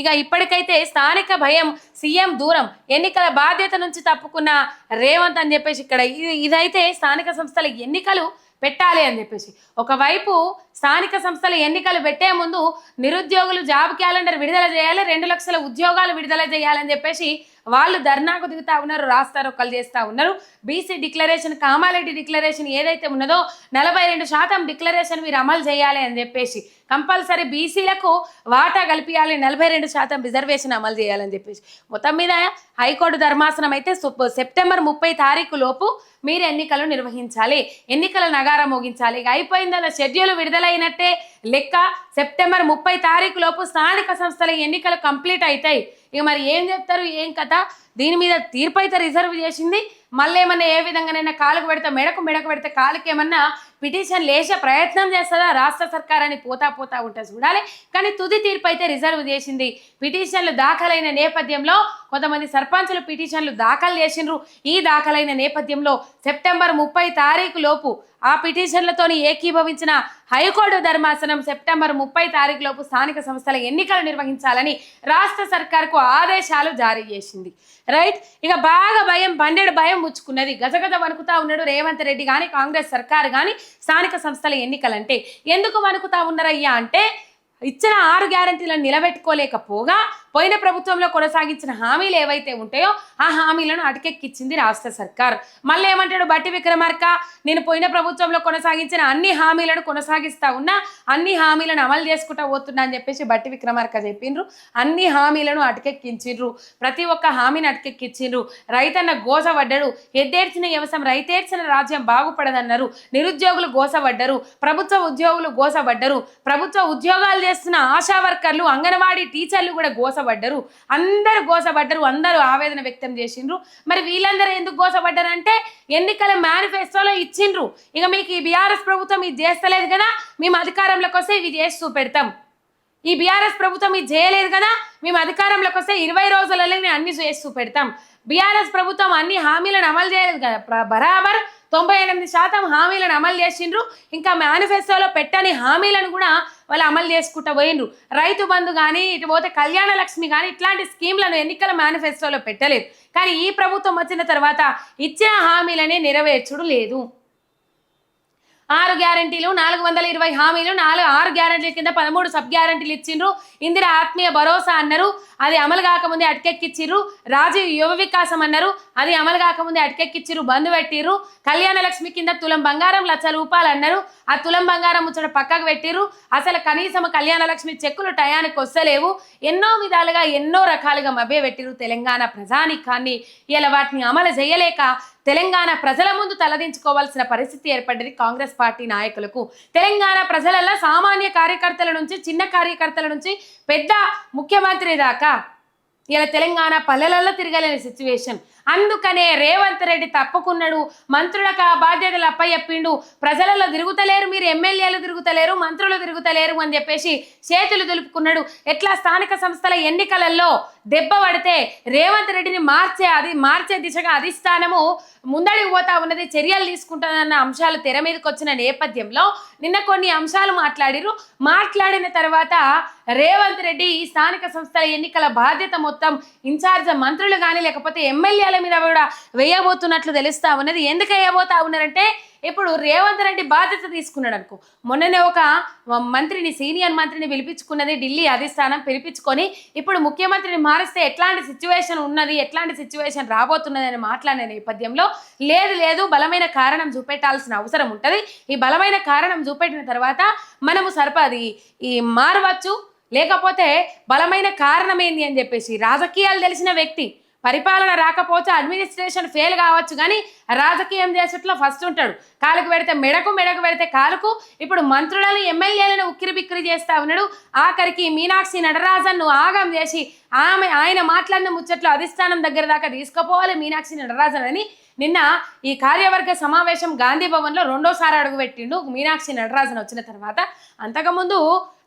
ఇక ఇప్పటికైతే స్థానిక భయం సీఎం దూరం ఎన్నికల బాధ్యత నుంచి తప్పుకున్న రేవంత్ అని చెప్పేసి ఇక్కడ ఇది- ఇదైతే స్థానిక సంస్థల ఎన్నికలు పెట్టాలి అని చెప్పేసి. ఒకవైపు స్థానిక సంస్థల ఎన్నికలు పెట్టే ముందు నిరుద్యోగులు జాబ్ క్యాలెండర్ విడుదల చేయాలి రెండు లక్షల ఉద్యోగాలు విడుదల చేయాలని చెప్పేసి వాళ్ళు ధర్నాకు దిగుతా ఉన్నారు రాస్తారోకలు చేస్తూ ఉన్నారు. బీసీ డిక్లరేషన్ కామారెడ్డి డిక్లరేషన్ ఏదైతే ఉన్నదో నలభై రెండు శాతం డిక్లరేషన్ మీరు అమలు చేయాలి అని చెప్పేసి కంపల్సరీ బీసీలకు వాటా కల్పించాలి నలభై రెండు శాతం రిజర్వేషన్ అమలు చేయాలని చెప్పేసి. మొత్తం మీద హైకోర్టు ధర్మాసనం అయితే సెప్టెంబర్ ముప్పై తారీఖు లోపు మీరు ఎన్నికలు నిర్వహించాలి ఎన్నికల నగారం మోగించాలి. అయిపోయిందన్న షెడ్యూల్ విడుదలైనట్టే లెక్క సెప్టెంబర్ ముప్పై తారీఖు లోపు స్థానిక సంస్థల ఎన్నికలు కంప్లీట్ అవుతాయి ఇక మరి ఏం చెప్తారు? ఏం కథ? దీని మీద తీర్పు అయితే రిజర్వ్ చేసింది. మళ్ళీ ఏమన్నా ఏ విధంగానైనా కాలుకు పెడితే మెడకు మెడకు పెడితే కాలుకి ఏమన్నా పిటిషన్ లేచే ప్రయత్నం చేస్తుందా? రాష్ట్ర సర్కార్ అని పోతా పోతా ఉంటే చూడాలి. కానీ తుది తీర్పు అయితే రిజర్వ్ చేసింది. పిటిషన్లు దాఖలైన నేపథ్యంలో కొంతమంది సర్పంచులు పిటిషన్లు దాఖలు చేసిండ్రు. ఈ దాఖలైన నేపథ్యంలో సెప్టెంబర్ ముప్పై తారీఖు లోపు ఆ పిటిషన్లతోని ఏకీభవించిన హైకోర్టు ధర్మాసనం సెప్టెంబర్ ముప్పై తారీఖు లోపు స్థానిక సంస్థల ఎన్నికలు నిర్వహించాలని రాష్ట్ర సర్కార్కు ఆదేశాలు జారీ చేసింది. రైట్? ఇక బాగా భయం బండెడు భయం ముచ్చుకున్నది. గజగజ వణుకుతా ఉన్నాడు రేవంత్ రెడ్డి కానీ కాంగ్రెస్ సర్కార్ కానీ స్థానిక సంస్థల ఎన్నికలంటే. ఎందుకు వణుకుతా ఉన్నారయ్యా అంటే ఇచ్చిన ఆరు గ్యారంటీలను నిలబెట్టుకోలేకపోగా పోయిన ప్రభుత్వంలో కొనసాగించిన హామీలు ఏవైతే ఉంటాయో ఆ హామీలను అటకెక్కిచ్చింది రాష్ట్ర సర్కార్. మళ్ళీ ఏమంటాడు బట్టి విక్రమార్క? నేను పోయిన ప్రభుత్వంలో కొనసాగించిన అన్ని హామీలను కొనసాగిస్తా ఉన్నా అన్ని హామీలను అమలు చేసుకుంటా పోతున్నా అని చెప్పేసి బట్టి విక్రమార్క చెప్పిండ్రు. అన్ని హామీలను అటకెక్కించిండ్రు. ప్రతి ఒక్క హామీని అటకెక్కించిండ్రు. రైతన్న గోసపడ్డాడు ఎద్దేర్చిన వ్యవసాయం రైతేర్చిన రాజ్యం బాగుపడదన్నారు. నిరుద్యోగులు గోసపడ్డరు ప్రభుత్వ ఉద్యోగులు గోసపడ్డరు ప్రభుత్వ ఉద్యోగాలు చేస్తున్న ఆశా వర్కర్లు అంగన్వాడీ టీచర్లు కూడా గోసపడ్డరు అందరూ గోసపడ్డరు అందరూ ఆవేదన వ్యక్తం చేసిండ్రు. మరి వీళ్ళందరూ ఎందుకు గోసపడ్డారు అంటే ఎన్నికల మేనిఫెస్టోలో ఇచ్చిండ్రు. ఇక మీకు ఈ బీఆర్ఎస్ ప్రభుత్వం ఇది చేస్తలేదు కదా మేము అధికారంలోకి వస్తే ఇవి చేసి చూపెడతాం. ఈ బీఆర్ఎస్ ప్రభుత్వం ఇది చేయలేదు కదా మేము అధికారంలోకి వస్తే ఇరవై రోజులలో మేము అన్ని చేసి చూపెడతాం. బీఆర్ఎస్ ప్రభుత్వం అన్ని హామీలను అమలు చేయలేదు కదా బరాబర్. తొంభై ఎనిమిది శాతం హామీలను అమలు చేసిండ్రు. ఇంకా మేనిఫెస్టోలో పెట్టని హామీలను కూడా వాళ్ళు అమలు చేసుకుంటూ పోయిండ్రు. రైతు బంధు కానీ ఇటు పోతే కళ్యాణ లక్ష్మి కానీ ఇట్లాంటి స్కీమ్లను ఎన్నికల మేనిఫెస్టోలో పెట్టలేదు. కానీ ఈ ప్రభుత్వం వచ్చిన తర్వాత ఇచ్చిన హామీలనే నెరవేర్చుడు లేదు. ఆరు గ్యారంటీలు నాలుగు వందల ఇరవై హామీలు నాలుగు ఆరు గ్యారంటీల కింద పదమూడు సబ్ గ్యారంటీలు ఇచ్చిండ్రు. ఇందిర ఆత్మీయ భరోసా అన్నారు. అది అమలు కాకముందే అటకెక్కిచ్చిర్రు. రాజీవ్ యువ వికాసం అన్నారు. అది అమలు కాకముందే అటకెక్కిచ్చిర్రు బంధు పెట్టిర్రు. కళ్యాణ లక్ష్మి కింద తులం బంగారం లక్ష రూపాయలు అన్నారు. ఆ తులం బంగారం ముచ్చట పక్కకు పెట్టిర్రు. అసలు కనీసం కళ్యాణ లక్ష్మి చెక్కులు టయానికి వస్తలేవు. ఎన్నో విధాలుగా ఎన్నో రకాలుగా మభ్య పెట్టిర్రు తెలంగాణ ప్రజానికాన్ని. ఇలా వాటిని అమలు చేయలేక తెలంగాణ ప్రజల ముందు తలదించుకోవాల్సిన పరిస్థితి ఏర్పడ్డది కాంగ్రెస్ పార్టీ నాయకులకు. తెలంగాణ ప్రజలలో సామాన్య కార్యకర్తల నుంచి చిన్న కార్యకర్తల నుంచి పెద్ద ముఖ్యమంత్రి దాకా ఇలా తెలంగాణ పల్లెలలో తిరగలేని సిచ్యువేషన్ అందుకనే రేవంత్ రెడ్డి తప్పుకున్నాడు. మంత్రులకు ఆ బాధ్యతలు అప్పయ్యప్పిండు ప్రజలలో తిరుగుతలేరు మీరు ఎమ్మెల్యేలు తిరుగుతలేరు మంత్రులు తిరుగుతలేరు అని చెప్పేసి చేతులు దులుపుకున్నాడు. ఎట్లా స్థానిక సంస్థల ఎన్నికలలో దెబ్బ పడితే రేవంత్ రెడ్డిని మార్చే అది మార్చే దిశగా అధిష్టానము ముందడికి పోతా ఉన్నది చర్యలు తీసుకుంటుందన్న అంశాలు తెర మీదకి వచ్చిన నేపథ్యంలో నిన్న కొన్ని అంశాలు మాట్లాడిరు మాట్లాడిన తర్వాత రేవంత్ రెడ్డి ఈ స్థానిక సంస్థల ఎన్నికల బాధ్యత మొత్తం ఇన్ఛార్జ్ మంత్రులు కానీ లేకపోతే ఎమ్మెల్యేల మీద కూడా వేయబోతున్నట్లు తెలుస్తా ఉన్నది ఎందుకు వేయబోతా ఉన్నారంటే ఇప్పుడు రేవంత్ రెడ్డి బాధ్యత తీసుకున్నాడు అనుకో. మొన్ననే ఒక మంత్రిని సీనియర్ మంత్రిని పిలిపించుకున్నది ఢిల్లీ అధిష్టానం పిలిపించుకొని ఇప్పుడు ముఖ్యమంత్రిని మారిస్తే ఎట్లాంటి సిచ్యువేషన్ ఉన్నది ఎట్లాంటి సిచ్యువేషన్ రాబోతున్నది అని మాట్లాడిన నేపథ్యంలో లేదు లేదు బలమైన కారణం చూపెట్టాల్సిన అవసరం ఉంటుంది. ఈ బలమైన కారణం చూపెట్టిన తర్వాత మనము సరిపది ఈ మారవచ్చు. లేకపోతే బలమైన కారణం ఏంది అని చెప్పేసి రాజకీయాలు తెలిసిన వ్యక్తి పరిపాలన రాకపోతే అడ్మినిస్ట్రేషన్ ఫెయిల్ కావచ్చు కానీ రాజకీయం చేసేట్లో ఫస్ట్ ఉంటాడు. కాలుకు పెడితే మెడకు మెడకు పెడితే కాలుకు. ఇప్పుడు మంత్రులను ఎమ్మెల్యేలను ఉక్కిరి బిక్కిరి చేస్తా ఉన్నాడు. ఆఖరికి మీనాక్షి నటరాజన్ను ఆగం చేసి ఆమె ఆయన మాట్లాడిన ముచ్చట్లు అధిష్టానం దగ్గర దాకా తీసుకుపోవాలి మీనాక్షి నటరాజన్ అని నిన్న ఈ కార్యవర్గ సమావేశం గాంధీ భవన్లో రెండోసారి అడుగుపెట్టిండు మీనాక్షి నటరాజన్ వచ్చిన తర్వాత. అంతకుముందు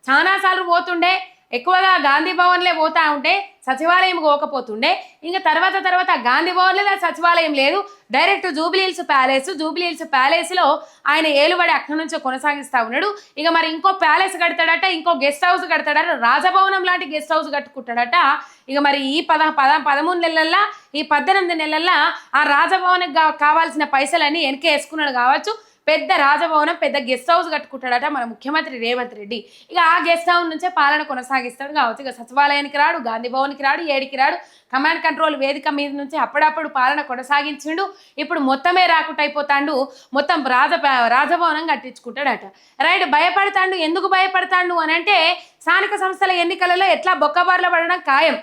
చాలాసార్లు పోతుండే ఎక్కువగా గాంధీ భవన్లే పోతా ఉంటే సచివాలయం పోకపోతుండే. ఇంకా తర్వాత తర్వాత గాంధీ భవన్ లేదా సచివాలయం లేదు. డైరెక్ట్ జూబ్లీ హిల్స్ ప్యాలెస్ జూబ్లీ హిల్స్ ప్యాలెస్లో ఆయన ఏలుబడి అక్కడి నుంచే కొనసాగిస్తా ఉన్నాడు. ఇక మరి ఇంకో ప్యాలెస్ కడతాడట ఇంకో గెస్ట్ హౌస్ కడతాడట రాజభవనం లాంటి గెస్ట్ హౌస్ కట్టుకుంటాడట. ఇక మరి ఈ పద పద పదమూడు నెలల్లో ఈ పద్దెనిమిది నెలల్లో ఆ రాజభవన్కి కావాల్సిన పైసలన్నీ వెనక వేసుకున్నాడు కావచ్చు. పెద్ద రాజభవనం పెద్ద గెస్ట్ హౌస్ కట్టుకుంటాడట మన ముఖ్యమంత్రి రేవంత్ రెడ్డి. ఇక ఆ గెస్ట్ హౌస్ నుంచే పాలన కొనసాగిస్తాడు. కావచ్చు ఇక సచివాలయానికి రాడు గాంధీ భవన్కి రాడు ఏడికి రాడు. కమాండ్ కంట్రోల్ వేదిక మీద నుంచి అప్పుడప్పుడు పాలన కొనసాగించిండు. ఇప్పుడు మొత్తమే రాకుండా అయిపోతాడు. మొత్తం రాజ రాజభవనం కట్టించుకుంటాడట. రైట్ భయపడతాడు. ఎందుకు భయపడతాండు అని అంటే స్థానిక సంస్థల ఎన్నికలలో ఎట్లా బొక్కబార్లు పడడం ఖాయం.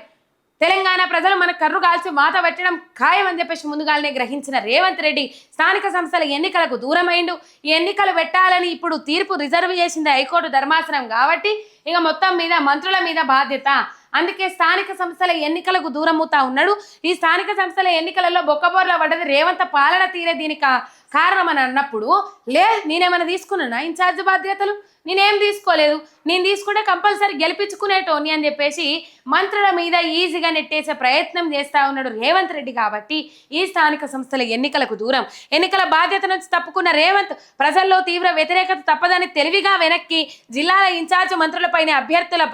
తెలంగాణ ప్రజలు మన కర్రు కాల్చి మాత పెట్టడం ఖాయం చెప్పేసి ముందుగానే గ్రహించిన రేవంత్ రెడ్డి స్థానిక సంస్థల ఎన్నికలకు దూరమైండు. ఈ ఎన్నికలు పెట్టాలని ఇప్పుడు తీర్పు రిజర్వ్ చేసింది హైకోర్టు ధర్మాసనం కాబట్టి ఇక మొత్తం మీద మంత్రుల మీద బాధ్యత. అందుకే స్థానిక సంస్థల ఎన్నికలకు దూరమవుతా ఉన్నాడు. ఈ స్థానిక సంస్థల ఎన్నికలలో బొక్కబోర్ల పడ్డది రేవంత్ పాలన తీరే దీనికి కా- కారణం అని అన్నప్పుడు లే నేనేమైనా తీసుకున్నానా? ఇన్ఛార్జ్ బాధ్యతలు? నేనేం తీసుకోలేదు? నేను తీసుకుంటే కంపల్సరీ గెలిపించుకునేటోని అని చెప్పేసి మంత్రుల మీద ఈజీగా నెట్టేసే ప్రయత్నం చేస్తా ఉన్నాడు రేవంత్ రెడ్డి కాబట్టి ఈ స్థానిక సంస్థల ఎన్నికలకు దూరం. ఎన్నికల బాధ్యత నుంచి తప్పుకున్న రేవంత్ ప్రజల్లో తీవ్ర వ్యతిరేకత తప్పదని తెలివిగా వెనక్కి జిల్లాల ఇన్ఛార్జ్ మంత్రులపైన అభ్యర్థుల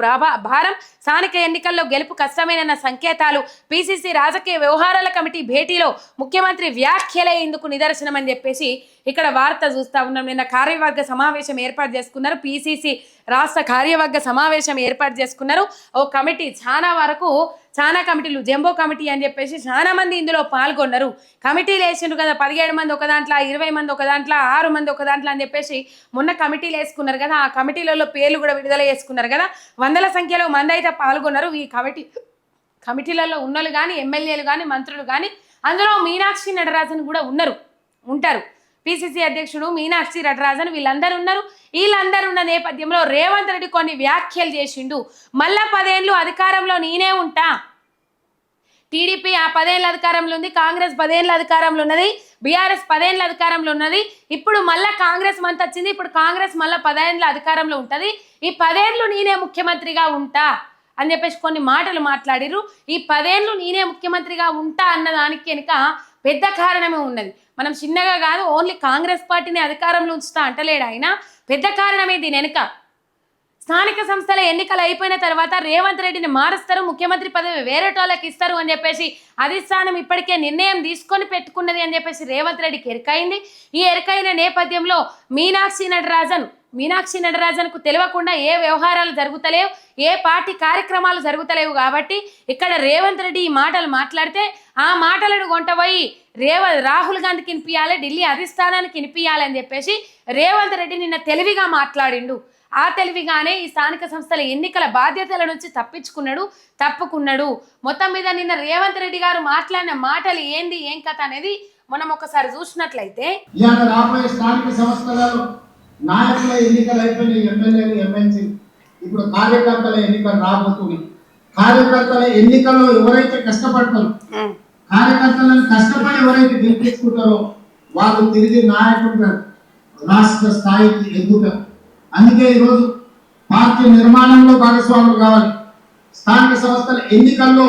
భారం స్థానిక ఎన్నికల్లో గెలుపు కష్టమేనన్న సంకేతాలు పిసిసి రాజకీయ వ్యవహారాల కమిటీ భేటీలో ముఖ్యమంత్రి వ్యాఖ్యలే ఇందుకు నిదర్శనం అని చెప్పేసి ఇక్కడ వార్త చూస్తా ఉన్నాం. నిన్న కార్యవర్గ సమావేశం ఏర్పాటు చేసుకున్నారు పిసిసి రాష్ట్ర కార్యవర్గ సమావేశం ఏర్పాటు చేసుకున్నారు. ఓ కమిటీ చాలా వరకు చాలా కమిటీలు జంబో కమిటీ అని చెప్పేసి చాలా మంది ఇందులో పాల్గొన్నారు. కమిటీలు వేసిండ్రు కదా పదిహేడు మంది ఒక దాంట్లో ఇరవై మంది ఒక దాంట్లో ఆరు మంది ఒక దాంట్లో అని చెప్పేసి మొన్న కమిటీలు వేసుకున్నారు కదా ఆ కమిటీలలో పేర్లు కూడా విడుదల చేసుకున్నారు కదా వందల సంఖ్యలో మంది అయితే పాల్గొన్నారు. ఈ కమిటీ కమిటీలలో ఉన్నోళ్ళు కానీ ఎమ్మెల్యేలు కానీ మంత్రులు కానీ అందులో మీనాక్షి నటరాజన్ కూడా ఉన్నారు ఉంటారు. పిసిసి అధ్యక్షుడు మీనాక్షి నటరాజన్ వీళ్ళందరూ ఉన్నారు వీళ్ళందరూ ఉన్న నేపథ్యంలో రేవంత్ రెడ్డి కొన్ని వ్యాఖ్యలు చేసిండు. మళ్ళా పదేళ్ళు అధికారంలో నేనే ఉంటా. టీడీపీ ఆ పదేళ్ళ అధికారంలో ఉంది కాంగ్రెస్ పదేళ్ళ అధికారంలో ఉన్నది బీఆర్ఎస్ పదేళ్ళ అధికారంలో ఉన్నది. ఇప్పుడు మళ్ళా కాంగ్రెస్ మంత్ వచ్చింది ఇప్పుడు కాంగ్రెస్ మళ్ళా పదేళ్ళ అధికారంలో ఉంటుంది. ఈ పదేళ్ళు నేనే ముఖ్యమంత్రిగా ఉంటా అని చెప్పేసి కొన్ని మాటలు మాట్లాడిర్రు. ఈ పదేళ్ళు నేనే ముఖ్యమంత్రిగా ఉంటా అన్న దానికి వెనుక పెద్ద కారణమే ఉన్నది. మనం చిన్నగా కాదు ఓన్లీ కాంగ్రెస్ పార్టీని అధికారంలో ఉంచుతా అంటలేడు ఆయన. పెద్ద కారణమే దీని వెనుక. స్థానిక సంస్థల ఎన్నికలు అయిపోయిన తర్వాత రేవంత్ రెడ్డిని మారుస్తారు ముఖ్యమంత్రి పదవి వేరేటోళ్ళకి ఇస్తారు అని చెప్పేసి అధిష్టానం ఇప్పటికే నిర్ణయం తీసుకొని పెట్టుకున్నది అని చెప్పేసి రేవంత్ రెడ్డికి ఎరకైంది. ఈ ఎరకైన నేపథ్యంలో మీనాక్షి నటరాజన్ మీనాక్షి నటరాజన్కు తెలియకుండా ఏ వ్యవహారాలు జరుగుతలేవు ఏ పార్టీ కార్యక్రమాలు జరుగుతలేవు కాబట్టి ఇక్కడ రేవంత్ రెడ్డి ఈ మాటలు మాట్లాడితే ఆ మాటలను కొంటపోయి రేవ రాహుల్ గాంధీకి వినిపించాలి ఢిల్లీ అధిష్టానానికి వినిపించాలి అని చెప్పేసి రేవంత్ రెడ్డి నిన్న తెలివిగా మాట్లాడిండు. ఆ తెలివిగానే ఈ స్థానిక సంస్థల ఎన్నికల బాధ్యతల నుంచి తప్పించుకున్నాడు తప్పుకున్నాడు. మొత్తం మీద నిన్న రేవంత్ రెడ్డి గారు మాట్లాడిన మాటలు ఏంది ఏం కథ అనేది మనం ఒకసారి చూసినట్లయితే రాబోయే స్థానిక సంస్థలలో నాయకుల ఎన్నికలు అయిపోయినాయి ఎమ్మెల్యేలు ఎమ్మెల్సీ. ఇప్పుడు కార్యకర్తల ఎన్నికలు రాబోతున్నాయి. కార్యకర్తల ఎన్నికల్లో ఎవరైతే కష్టపడతారో కార్యకర్తలను కష్టపడి ఎవరైతే గెలిపించుకుంటారో వాళ్ళు తిరిగి నాయకుడిగా రాష్ట్ర స్థాయికి ఎదుగుతారు. అందుకే ఈరోజు పార్టీ నిర్మాణంలో భాగస్వాములు కావాలి. స్థానిక సంస్థల ఎన్నికల్లో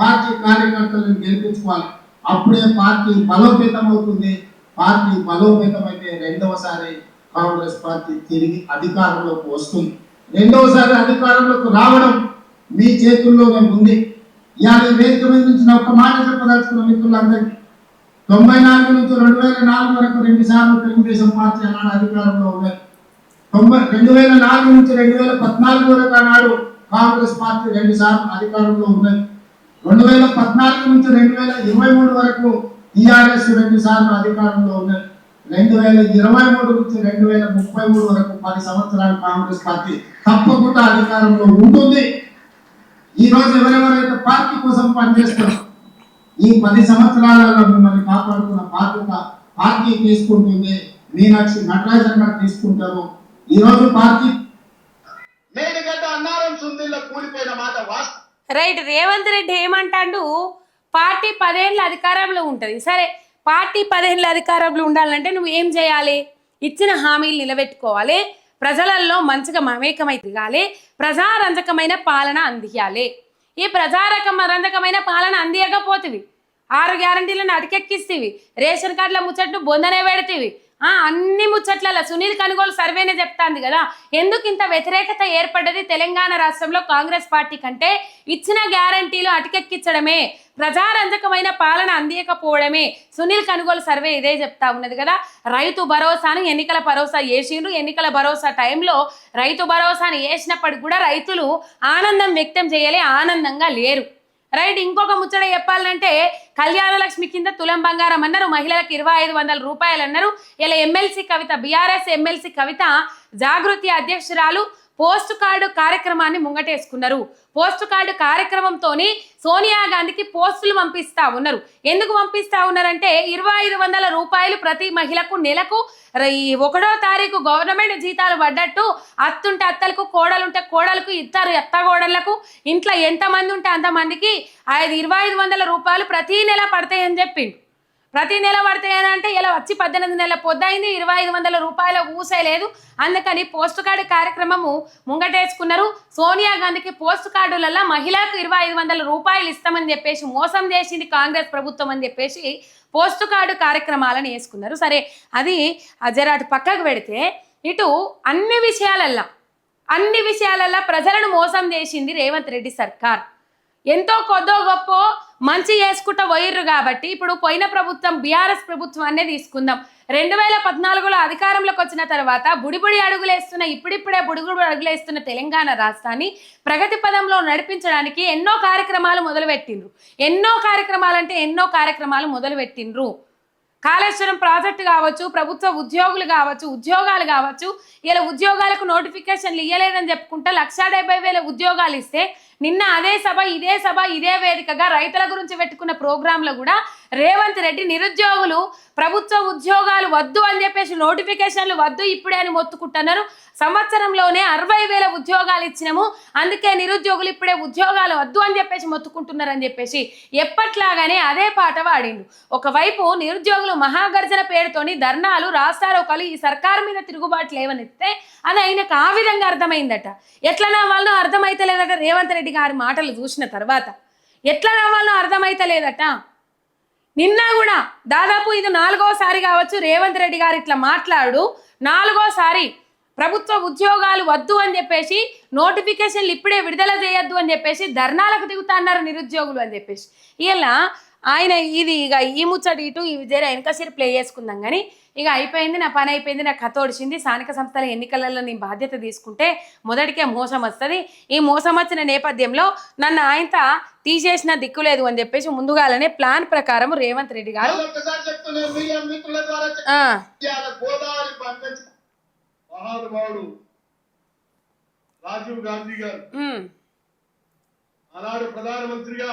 పార్టీ కార్యకర్తలను గెలిపించుకోవాలి. అప్పుడే పార్టీ బలోపేతం అవుతుంది పార్టీ బలోపేతం అయితే రెండవసారి కాంగ్రెస్ పార్టీ తిరిగి అధికారంలోకి వస్తుంది. రెండవసారి అధికారంలోకి రావడం మీ చేతుల్లోనే ఉంది. ఇవాళ ఈ వేదిక మీద నుంచి ఒక మాట చెప్పదలుచుకున్న మిత్రులందరికీ తొంభై నాలుగు నుంచి రెండు వేల నాలుగు వరకు రెండు సార్లు తెలుగుదేశం పార్టీ ఆనాడు అధికారంలో ఉన్నది. తొంభై రెండు వేల నాలుగు నుంచి రెండు వేల పద్నాలుగు వరకు ఆనాడు కాంగ్రెస్ పార్టీ రెండు సార్లు అధికారంలో ఉన్నది. రెండు వేల పద్నాలుగు నుంచి రెండు వేల ఇరవై మూడు వరకు టీఆర్ఎస్ రెండు సార్లు అధికారంలో ఉన్నది. రెండు వేల ఇరవై మూడు నుంచి రెండు వేల ముప్పై మూడు వరకు పది సంవత్సరాలు కాంగ్రెస్ పార్టీ తప్పకుండా అధికారంలో ఉంటుంది. ఈ రోజు ఎవరెవరైతే పార్టీ కోసం పనిచేస్తారు ఈ పది సంవత్సరాలలో మిమ్మల్ని కాపాడుకున్న బాధ్యత పార్టీ తీసుకుంటుంది. మీనాక్షి నటరాజన్ గారు తీసుకుంటారు. ఈ రోజు పార్టీ అన్నారం కూలిపోయిన మాట రైట్ రేవంత్ రెడ్డి ఏమంటాడు? పార్టీ పదేళ్ళు అధికారంలో ఉంటుంది. సరే పార్టీ పదిహేనుల అధికారంలో ఉండాలంటే నువ్వు ఏం చేయాలి? ఇచ్చిన హామీలు నిలబెట్టుకోవాలి. ప్రజలలో మంచిగా మమేకమై తిరగాలి. ప్రజారంజకమైన పాలన అందియాలి. ఈ ప్రజారకమ రంజకమైన పాలన అందియకపోతుంది ఆరు గ్యారంటీలను అటకెక్కిస్తీవి రేషన్ కార్డుల ముచ్చట్లు బొందనే పెడతీవి. అన్ని ముచ్చట్ల సునీల్ కనుగోలు సర్వేనే చెప్తాంది కదా. ఎందుకు ఇంత వ్యతిరేకత ఏర్పడ్డది తెలంగాణ రాష్ట్రంలో కాంగ్రెస్ పార్టీ కంటే? ఇచ్చిన గ్యారంటీలు అటకెక్కించడమే ప్రజారంజకమైన పాలన అందియకపోవడమే. సునీల్ కనుగోలు సర్వే ఇదే చెప్తా ఉన్నది కదా. రైతు భరోసాను ఎన్నికల భరోసా వేసిండ్రు ఎన్నికల భరోసా టైంలో రైతు భరోసాను వేసినప్పటికి కూడా రైతులు ఆనందం వ్యక్తం చేయలే ఆనందంగా లేరు. రైట్ ఇంకొక ముచ్చట చెప్పాలంటే కళ్యాణలక్ష్మి కింద తులం బంగారం అన్నారు. మహిళలకు ఇరవై ఐదు వందల రూపాయలు అన్నారు. ఇలా MLC Kavitha BRS MLC Kavitha Jagruthi అధ్యక్షురాలు పోస్ట్ కార్డు కార్యక్రమాన్ని ముంగటేసుకున్నారు. పోస్ట్ కార్డు కార్యక్రమంతోని సోనియా గాంధీకి పోస్టులు పంపిస్తా ఉన్నారు. ఎందుకు పంపిస్తా ఉన్నారంటే ఇరవై ఐదు వందల రూపాయలు ప్రతి మహిళకు నెలకు ఈ ఒకటో తారీఖు గవర్నమెంట్ జీతాలు పడ్డట్టు అత్తుంటే అత్తలకు కోడలుంటే కోడలకు ఇద్దరు ఎత్తగోడళ్ళకు ఇంట్లో ఎంతమంది ఉంటే అంతమందికి ఐదు ఇరవై ఐదు వందల రూపాయలు ప్రతి నెల పడతాయని చెప్పిండు. ప్రతి నెల పడతాయని అంటే ఇలా వచ్చి పద్దెనిమిది నెలల పొద్దయింది ఇరవై ఐదు వందల రూపాయల ఊసేయలేదు అందుకని పోస్ట్ కార్డు కార్యక్రమము ముంగటేసుకున్నారు. సోనియా గాంధీకి పోస్ట్ కార్డులలో మహిళకు ఇరవై ఐదు వందల రూపాయలు ఇస్తామని చెప్పేసి మోసం చేసింది కాంగ్రెస్ ప్రభుత్వం అని చెప్పేసి పోస్ట్ కార్డు కార్యక్రమాలను వేసుకున్నారు. సరే అది ఆ జర అటు పక్కకు పెడితే ఇటు అన్ని విషయాలల్లా అన్ని విషయాలల్లా ప్రజలను మోసం చేసింది రేవంత్ రెడ్డి సర్కార్. ఎంతో కొద్దో గొప్ప మంచి చేసుకుంటూ పోయిర్రు కాబట్టి ఇప్పుడు పోయిన ప్రభుత్వం బీఆర్ఎస్ ప్రభుత్వాన్నే తీసుకుందాం. రెండు వేల పద్నాలుగులో అధికారంలోకి వచ్చిన తర్వాత బుడిబుడి అడుగులేస్తున్న ఇప్పుడిప్పుడే బుడిబుడి అడుగులేస్తున్న తెలంగాణ రాష్ట్రాన్ని ప్రగతి పదంలో నడిపించడానికి ఎన్నో కార్యక్రమాలు మొదలుపెట్టిండ్రు. ఎన్నో కార్యక్రమాలు అంటే ఎన్నో కార్యక్రమాలు మొదలుపెట్టిండ్రు. కాళేశ్వరం ప్రాజెక్టు కావచ్చు ప్రభుత్వ ఉద్యోగులు కావచ్చు ఉద్యోగాలు కావచ్చు ఇలా ఉద్యోగాలకు నోటిఫికేషన్లు ఇవ్వలేదని చెప్పుకుంటే లక్షా డెబ్బై వేల ఉద్యోగాలు ఇస్తే నిన్న అదే సభ ఇదే సభ ఇదే వేదికగా రైతుల గురించి పెట్టుకున్న ప్రోగ్రాంలో కూడా రేవంత్ రెడ్డి నిరుద్యోగులు ప్రభుత్వ ఉద్యోగాలు వద్దు అని చెప్పేసి నోటిఫికేషన్లు వద్దు ఇప్పుడే అని మొత్తుకుంటున్నారు. సంవత్సరంలోనే అరవై వేల ఉద్యోగాలు ఇచ్చినాము. అందుకే నిరుద్యోగులు ఇప్పుడే ఉద్యోగాలు వద్దు అని చెప్పేసి మొత్తుకుంటున్నారని చెప్పేసి ఎప్పట్లాగానే అదే పాట వాడిండు. ఒకవైపు నిరుద్యోగులు మహాగర్జన పేరుతోని ధర్నాలు రాస్తారోకలు ఈ సర్కారు మీద తిరుగుబాటు లేవనెత్తే అది ఆయనకు ఆ విధంగా అర్థమైందట. ఎట్లా వాళ్ళను అర్థమైతలేదట రేవంత్ రెడ్డి గారి మాటలు చూసిన తర్వాత ఎట్లా నవ్వాలో అర్థమైతలేదట నిన్న కూడా దాదాపు ఇది నాలుగోసారి కావచ్చు రేవంత్ రెడ్డి గారు ఇట్లా మాట్లాడు నాలుగోసారి ప్రభుత్వ ఉద్యోగాలు వద్దు అని చెప్పేసి నోటిఫికేషన్లు ఇప్పుడే విడుదల చేయొద్దు అని చెప్పేసి ధర్నాలకు దిగుతా అన్నారు నిరుద్యోగులు అని చెప్పేసి. ఇలా ఆయన ఇది ఇక ఈ ముచ్చటి ఇటు ఇవి జర వెనకసిరి ప్లే చేసుకుందాం కానీ ఇక అయిపోయింది నా పని అయిపోయింది నా కథ ఒడిచింది స్థానిక సంస్థల ఎన్నికలలో నేను బాధ్యత తీసుకుంటే మొదటికే మోసం వస్తుంది. ఈ మోసం వచ్చిన నేపథ్యంలో నన్ను ఆయనత తీసేసిన దిక్కు లేదు అని చెప్పేసి ముందుగాలనే ప్లాన్ ప్రకారం రేవంత్ రెడ్డి గారు రాజీవ్ గాంధీ గారు. ఆనాడు ప్రధానమంత్రిగా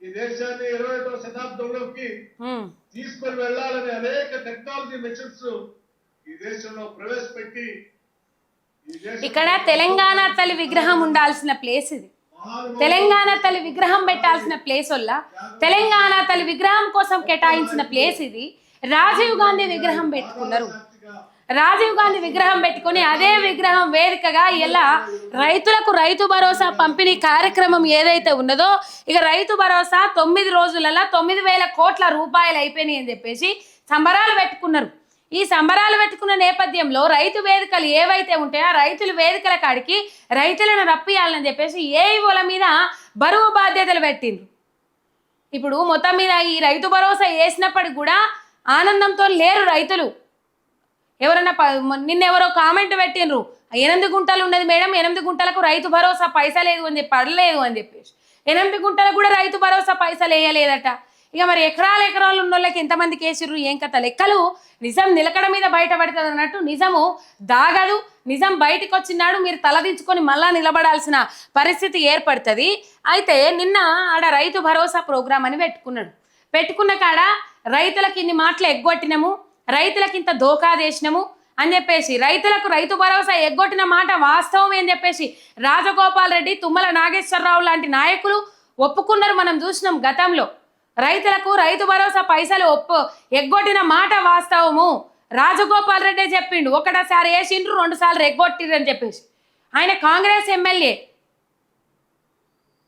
ఈ దేశాన్ని ఇరవై ఒకటో శతాబ్దంలోకి తీసుకొని వెళ్ళాలని అనేక టెక్నాలజీ మిషన్స్ ఈ దేశంలో ప్రవేశపెట్టి ఇక్కడ తెలంగాణ తల్లి విగ్రహం ఉండాల్సిన ప్లేస్ ఇది. తెలంగాణ తల్లి విగ్రహం పెట్టాల్సిన ప్లేస్ వల్ల తెలంగాణ తల్లి విగ్రహం కోసం కేటాయించిన ప్లేస్ ఇది. రాజీవ్ గాంధీ విగ్రహం పెట్టుకున్నారు. రాజీవ్ గాంధీ విగ్రహం పెట్టుకొని అదే విగ్రహం వేదికగా ఇలా రైతులకు రైతు భరోసా పంపిణీ కార్యక్రమం ఏదైతే ఉన్నదో ఇక రైతు భరోసా తొమ్మిది రోజులలో తొమ్మిది వేల కోట్ల రూపాయలు అయిపోయినాయి అని చెప్పేసి సంబరాలు పెట్టుకున్నారు. ఈ సంబరాలు పెట్టుకున్న నేపథ్యంలో రైతు వేదికలు ఏవైతే ఉంటాయో రైతులు రైతుల వేదికల కాడికి రైతులను రప్పియాలని చెప్పేసి ఏఈఓల మీద బరువు బాధ్యతలు పెట్టిండ్రు. ఇప్పుడు మొత్తం మీద ఈ రైతు భరోసా వేసినప్పటికి కూడా ఆనందంతో లేరు రైతులు. ఎవరైనా ప- నిన్న ఎవరో కామెంట్ పెట్టిండ్రు. ఎనిమిది గుంటలు ఉన్నది మేడం ఎనిమిది గుంటలకు రైతు భరోసా పైసా లేదు అని చెప్పి పడలేదు అని చెప్పేసి. ఎనిమిది గుంటలకు కూడా రైతు భరోసా పైసలు వేయలేదట ఇక మరి ఎకరాలు ఎకరాలు ఉన్న వాళ్ళకి ఎంతమందికి వేసిర్రు ఏం కథ? లెక్కలు నిజం నిలకడ మీద బయటపడుతుంది అన్నట్టు నిజము దాగదు. నిజం బయటకు వచ్చినాడు మీరు తలదించుకొని మళ్ళా నిలబడాల్సిన పరిస్థితి ఏర్పడుతుంది. అయితే నిన్న ఆడ రైతు భరోసా ప్రోగ్రాం అని పెట్టుకున్నాడు. పెట్టుకున్న కాడ రైతులకు ఇన్ని మాటలు ఎగ్గొట్టినము. రైతులకు ఇంత దోకా చేసినాము అని చెప్పేసి రైతులకు రైతు భరోసా ఎగ్గొట్టిన మాట వాస్తవం అని చెప్పేసి రాజగోపాల్ రెడ్డి తుమ్మల నాగేశ్వరరావు లాంటి నాయకులు ఒప్పుకున్నారు మనం చూసినాం గతంలో. రైతులకు రైతు భరోసా పైసలు ఒప్పు ఎగ్గొట్టిన మాట వాస్తవము. రాజగోపాల్ రెడ్డి చెప్పిండు ఒకటోసారి వేసిండ్రు రెండు సార్లు ఎగ్గొట్టిర్రు అని చెప్పేసి. ఆయన కాంగ్రెస్ ఎమ్మెల్యే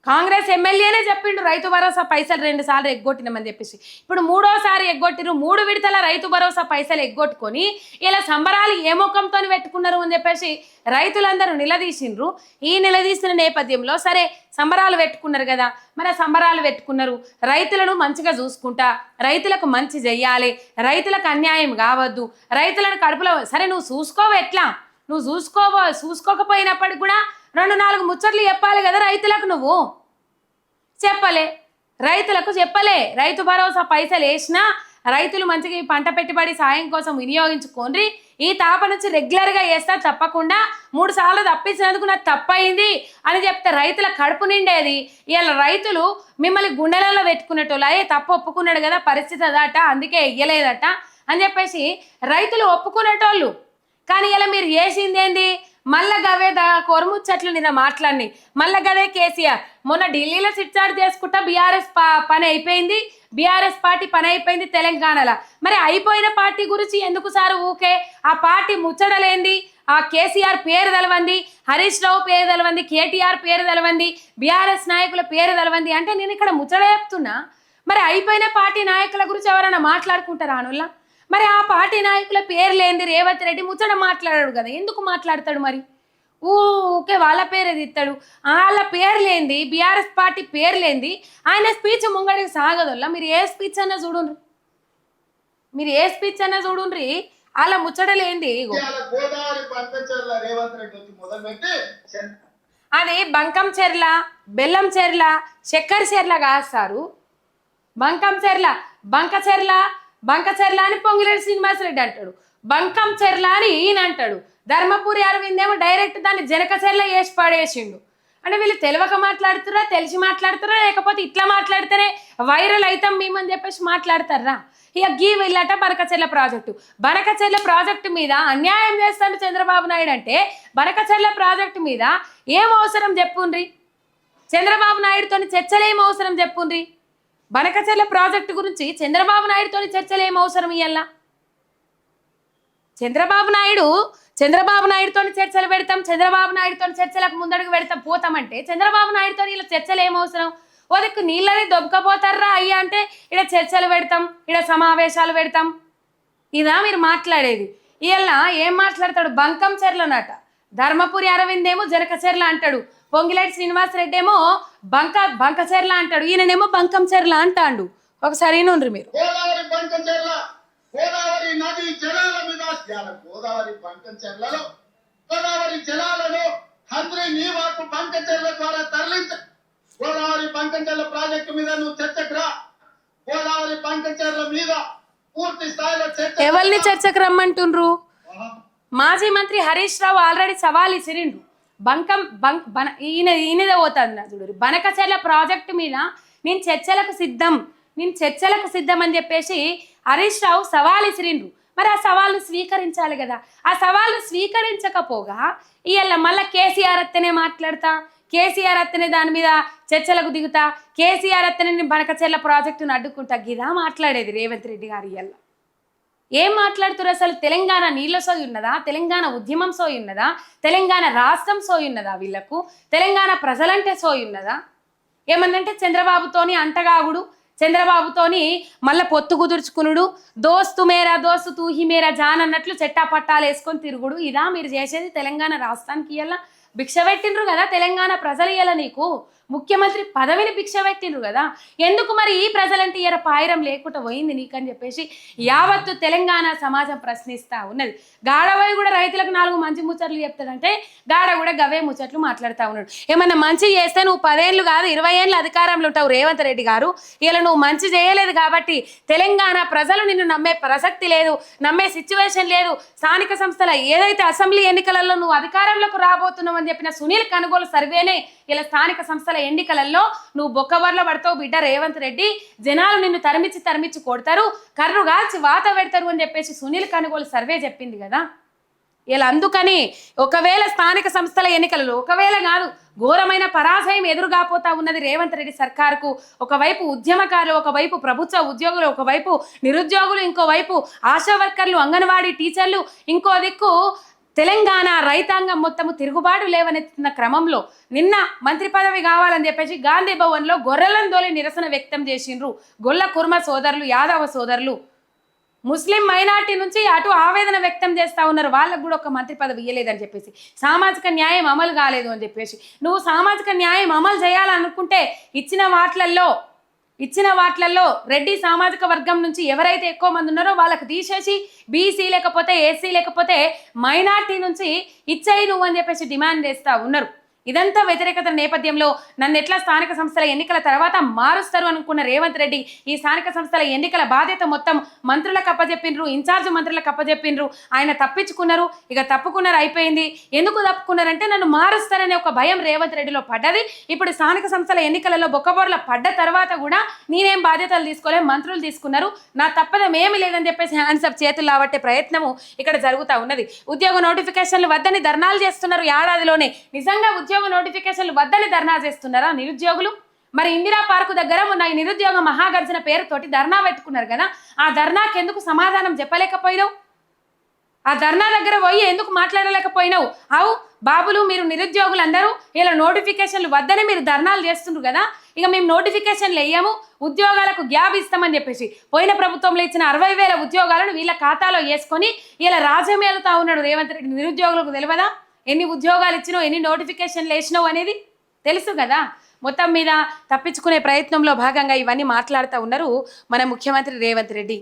కాంగ్రెస్ ఎమ్మెల్యేనే చెప్పిండు రైతు భరోసా పైసలు రెండు సార్లు ఎగ్గొట్టినమని చెప్పేసి. ఇప్పుడు మూడోసారి ఎగ్గొట్టిరు మూడు విడతల రైతు భరోసా పైసలు ఎగ్గొట్టుకొని ఇలా సంబరాలు ఏ ముఖంతో పెట్టుకున్నారు అని చెప్పేసి రైతులందరూ నిలదీసిండ్రు. ఈ నిలదీసిన నేపథ్యంలో సరే సంబరాలు పెట్టుకున్నారు కదా మరి సంబరాలు పెట్టుకున్నారు. రైతులను మంచిగా చూసుకుంటా రైతులకు మంచి చెయ్యాలి రైతులకు అన్యాయం కావద్దు రైతులను కడుపులో సరే నువ్వు చూసుకోవు ఎట్లా? నువ్వు చూసుకో చూసుకోకపోయినప్పటికి కూడా రెండు నాలుగు ముచ్చట్లు చెప్పాలి కదా రైతులకు నువ్వు? చెప్పలే. రైతులకు చెప్పలే. రైతు భరోసా పైసలు వేసినా రైతులు మంచిగా ఈ పంట పెట్టుబడి సాయం కోసం వినియోగించుకోండి. ఈ తాప నుంచి రెగ్యులర్గా వేస్తా తప్పకుండా మూడు సార్లు తప్పించినందుకు నాకు తప్పయింది అని చెప్తే రైతుల కడుపు నిండేది. ఇలా రైతులు మిమ్మల్ని గుండెలలో పెట్టుకునేటోళ్ళు. అయ్యే తప్పు ఒప్పుకున్నాడు కదా పరిస్థితి అదట అందుకే వెయ్యలేదట అని చెప్పేసి రైతులు ఒప్పుకునేటోళ్ళు. కానీ ఇలా మీరు చేసింది ఏంది? మళ్ళా గవే దా కొరముచ్చట్లు నిన్న మాట్లాడి మళ్ళా గదే కేసీఆర్. మొన్న ఢిల్లీలో సిట్చార్జ్ చేసుకుంటా బీఆర్ఎస్ పని అయిపోయింది. బీఆర్ఎస్ పార్టీ పని అయిపోయింది తెలంగాణలో. మరి అయిపోయిన పార్టీ గురించి ఎందుకు సార్ ఊకే? ఆ పార్టీ ముచ్చడలేంది ఆ కేసీఆర్ పేరు తెలవంది. హరీష్ రావు పేరు తెలవంది. కేటీఆర్ పేరు తెలవంది. బీఆర్ఎస్ నాయకుల పేరు తెలవంది. అంటే నేను ఇక్కడ ముచ్చట చెప్తున్నా. మరి అయిపోయిన పార్టీ నాయకుల గురించి ఎవరైనా మాట్లాడుకుంటారా అనుల్లా? మరి ఆ పార్టీ నాయకుల పేరు లేనిది రేవంత్ రెడ్డి ముచ్చట మాట్లాడాడు కదా ఎందుకు మాట్లాడతాడు మరి? ఊకే వాళ్ళ పేరు ఇస్తాడు వాళ్ళ పేరు లేనిది బీఆర్ఎస్ పార్టీ పేరు లేనిది ఆయన స్పీచ్ ముంగడికి సాగదొల్ల? మీరు ఏ స్పీచ్ అన్నా చూడుండ్రి. మీరు ఏ స్పీచ్ అన్నా చూడుండ్రి. వాళ్ళ ముచ్చట లేనిది ఇగో. ఇవాళ గోదావరి పంకచర్ల రేవంత్ రెడ్డి వచ్చి మొదలుపెట్టి చెన్- అది బంకం చెర్ల బెల్లం చెర్ల చక్కెర చెర్ల కాదు సారు బంకం చెర్ల బంక చెర్ల బంక చెర్ల అని పొంగిరెడ్డి శ్రీనివాసరెడ్డి అంటాడు. బంకం చెర్ల అని ఈయన అంటాడు. ధర్మపురి అరవింద్ ఏమో డైరెక్ట్ దాన్ని జనక చెర్ల వేసి పడేసిండు. అంటే వీళ్ళు తెలియక మాట్లాడుతురా తెలిసి మాట్లాడుతురా లేకపోతే ఇట్లా మాట్లాడితేనే వైరల్ అవుతాం మేమని చెప్పేసి మాట్లాడతారా? ఇక గీ వీళ్ళట బనకచెర్ల ప్రాజెక్టు బనకచెర్ల ప్రాజెక్టు మీద అన్యాయం చేస్తాడు చంద్రబాబు నాయుడు అంటే బనకచెర్ల ప్రాజెక్టు మీద ఏం అవసరం చెప్పుండ్రి? చంద్రబాబు నాయుడుతో చర్చలేం అవసరం చెప్పుండ్రి? బనకచెర్ల ప్రాజెక్టు గురించి చంద్రబాబు నాయుడుతో చర్చలు ఏం అవసరం ఇయ్యాల చంద్రబాబు నాయుడు చంద్రబాబు నాయుడుతో చర్చలు పెడతాం చంద్రబాబు నాయుడుతో చర్చలకు ముందడుగు పెడతాం పోతామంటే చంద్రబాబు నాయుడుతో ఇలా చర్చలు ఏం అవసరం? ఓ నీళ్ళని దొబ్బకపోతారా అయ్యా అంటే ఇక్కడ చర్చలు పెడతాం ఇక్కడ సమావేశాలు పెడతాం. ఇదా మీరు మాట్లాడేది. ఇలా ఏం మాట్లాడతాడు? బంకం చెర్లనట. ధర్మపురి అరవింద్ ఏమో జనక చెర్ల అంటాడు. పొంగిలేటి శ్రీనివాస్ రెడ్డి ఏమో బంక బంక చెర్ల అంటాడు. ఈయననేమో బంకం చెర్ల అంటాడు. ఒకసారి నుండ్రి మీరు. గోదావరి పంకంచెర్ల గోదావరి నది జలాల మీద ఇవాళ గోదావరి పంకంచెర్లలో గోదావరి జలాలను హంద్రి నీవాకు పంకంచెర్ల ద్వారా తరలించ గోదావరి పంకంచెర్ల ప్రాజెక్టు మీద నువ్వు చర్చకు రా. గోదావరి పంకంచెర్ల మీద పూర్తి స్థాయిలో చర్చ ఎవరిని చర్చకు రమ్మంటుండ్రు? మాజీ మంత్రి హరీష్ రావు ఆల్రెడీ సవాల్ ఇసిరిండు బంకం బంక్ బన ఈయన ఈయనదే పోతుంది నా చూడు. బనకచెర్ల ప్రాజెక్టు మీద నేను చర్చలకు సిద్ధం నేను చర్చలకు సిద్ధం అని చెప్పేసి హరీష్ రావు సవాల్ ఇసిరిండ్రు మరి ఆ సవాల్ను స్వీకరించాలి కదా. ఆ సవాల్ను స్వీకరించకపోగా ఇవాళ మళ్ళీ కేసీఆర్ అత్తనే మాట్లాడతా కేసీఆర్ అత్తనే దాని మీద చర్చలకు దిగుతా కేసీఆర్ అత్తనే నేను బనకచెర్ల ప్రాజెక్టును అడ్డుకుంటా. గిదా మాట్లాడేది రేవంత్ రెడ్డి గారు ఇవాళ ఏం మాట్లాడుతున్నారు అసలు? తెలంగాణ నీళ్ళ సోయి ఉన్నదా? తెలంగాణ ఉద్యమం సోయి ఉన్నదా? తెలంగాణ రాష్ట్రం సోయి ఉన్నదా వీళ్ళకు? తెలంగాణ ప్రజలంటే సోయి ఉన్నదా? ఏమందంటే చంద్రబాబుతోని అంటగాగుడు చంద్రబాబుతోని మళ్ళీ పొత్తు కుదుర్చుకునుడు దోస్తు మేరా దోస్తు తూహి మేరా జాన్ అన్నట్లు చెట్టా పట్టాలు వేసుకొని తిరుగుడు. ఇదా మీరు చేసేది తెలంగాణ రాష్ట్రానికి ఇలా భిక్ష పెట్టిండ్రు కదా తెలంగాణ ప్రజలు ఇయ్యాల నీకు? ముఖ్యమంత్రి పదవిని భిక్ష పెట్టిండ్రు కదా? ఎందుకు మరి ఈ ప్రజలంటే ఇయర పాయిరం లేకుండా పోయింది నీకని చెప్పేసి యావత్తు తెలంగాణ సమాజం ప్రశ్నిస్తా ఉన్నది. గాడవై కూడా రైతులకు నాలుగు మంచి ముచ్చట్లు చెప్తాడంటే గాడ కూడా గవే ముచ్చట్లు మాట్లాడుతూ ఉన్నాడు. ఏమన్నా మంచి చేస్తే నువ్వు పదేళ్ళు కాదు ఇరవై ఏళ్ళు అధికారంలో ఉంటావు రేవంత్ రెడ్డి గారు. ఇలా నువ్వు మంచి చేయలేదు కాబట్టి తెలంగాణ ప్రజలు నిన్ను నమ్మే ప్రసక్తి లేదు నమ్మే సిచ్యువేషన్ లేదు. స్థానిక సంస్థల ఏదైతే అసెంబ్లీ ఎన్నికలలో నువ్వు అధికారంలోకి రాబోతున్నావు అని చెప్పిన సునీల్ కనుగోలు సర్వేనే ఇలా స్థానిక సంస్థల ఎన్నికలలో నువ్వు బొక్కవర్లో పడతావు బిడ్డ రేవంత్ రెడ్డి. జనాలు నిన్ను తరిమిచ్చి తరిమిచ్చి కొడతారు. కర్రు గాల్చి వాత పెడతారు అని చెప్పేసి సునీల్ కనుగోలు సర్వే చెప్పింది కదా. ఇలా అందుకని ఒకవేళ స్థానిక సంస్థల ఎన్నికలలో ఒకవేళ కాదు ఘోరమైన పరాజయం ఎదురుగాపోతా ఉన్నది రేవంత్ రెడ్డి సర్కార్కు. ఒకవైపు ఉద్యమకారులు ఒకవైపు ప్రభుత్వ ఉద్యోగులు ఒకవైపు నిరుద్యోగులు ఇంకోవైపు ఆశా వర్కర్లు అంగన్వాడీ టీచర్లు ఇంకో దిక్కు తెలంగాణ రైతాంగం మొత్తము తిరుగుబాటు లేవనెత్తుతున్న క్రమంలో నిన్న మంత్రి పదవి కావాలని చెప్పేసి గాంధీ భవన్లో గొర్రెలను దోలి నిరసన వ్యక్తం చేసిండ్రు. గొల్ల కుర్మ సోదరులు యాదవ సోదరులు. ముస్లిం మైనార్టీ నుంచి అటు ఆవేదన వ్యక్తం చేస్తా ఉన్నారు. వాళ్ళకు కూడా ఒక మంత్రి పదవి ఇవ్వలేదని చెప్పేసి. సామాజిక న్యాయం అమలు కాలేదు అని చెప్పేసి. నువ్వు సామాజిక న్యాయం అమలు చేయాలనుకుంటే ఇచ్చిన వాట్లల్లో ఇచ్చిన వాట్లల్లో రెడ్డి సామాజిక వర్గం నుంచి ఎవరైతే ఎక్కువ మంది ఉన్నారో వాళ్ళకి తీసేసి బీసీ లేకపోతే ఏసీ లేకపోతే మైనార్టీ నుంచి ఇచ్చేయి నువ్వు అని చెప్పేసి డిమాండ్ చేస్తూ ఉన్నారు. ఇదంతా వ్యతిరేకత నేపథ్యంలో నన్ను ఎట్లా స్థానిక సంస్థల ఎన్నికల తర్వాత మారుస్తారు అనుకున్న రేవంత్ రెడ్డి ఈ స్థానిక సంస్థల ఎన్నికల బాధ్యత మొత్తం మంత్రులకు అప్పజెప్పిండ్రు ఇన్ఛార్జ్ మంత్రులకు అప్పజెప్పిండ్రు ఆయన తప్పించుకున్నారు ఇక తప్పుకున్నారు అయిపోయింది. ఎందుకు తప్పుకున్నారంటే నన్ను మారుస్తారనే ఒక భయం రేవంత్ రెడ్డిలో పడ్డది. ఇప్పుడు స్థానిక సంస్థల ఎన్నికలలో బొక్కబోర్ల పడ్డ తర్వాత కూడా నేనేం బాధ్యతలు తీసుకోలే మంత్రులు తీసుకున్నారు. నా తప్పదం ఏమి లేదని చెప్పేసి హ్యాండ్స్ అప్ చేతులు లావట్టే ప్రయత్నము ఇక్కడ జరుగుతూ ఉన్నది. ఉద్యోగ నోటిఫికేషన్లు వద్దని ధర్నాలు చేస్తున్నారు ఏడాదిలోనే. నిజంగా ఉద్యోగ నోటిఫికేషన్లు వద్దని ధర్నా చేస్తున్నారా నిరుద్యోగులు? మరి ఇందిరా పార్కు దగ్గర ఉన్న ఈ నిరుద్యోగ మహాగర్జన పేరుతోటి ధర్నా పెట్టుకున్నారు కదా ఆ ధర్నాకి ఎందుకు సమాధానం చెప్పలేకపోయినావు? ఆ ధర్నా దగ్గర పోయి ఎందుకు మాట్లాడలేకపోయినావు? అవు బాబులు మీరు నిరుద్యోగులు అందరూ ఇలా నోటిఫికేషన్లు వద్దని మీరు ధర్నాలు చేస్తుండ్రు కదా ఇక మేము నోటిఫికేషన్లు వేయము ఉద్యోగాలకు గ్యాప్ ఇస్తామని చెప్పేసి పోయిన ప్రభుత్వంలో ఇచ్చిన అరవై వేల ఉద్యోగాలను వీళ్ళ ఖాతాలో వేసుకొని ఇలా రాజమేలుతా ఉన్నాడు రేవంత్ రెడ్డి. నిరుద్యోగులకు తెలియదా? ఎన్ని ఉద్యోగాలు ఇచ్చినావు ఎన్ని నోటిఫికేషన్లు వేసినావు అనేది తెలుసు కదా. మొత్తం మీద తప్పించుకునే ప్రయత్నంలో భాగంగా ఇవన్నీ మాట్లాడుతూ ఉన్నారు మన ముఖ్యమంత్రి రేవంత్ రెడ్డి.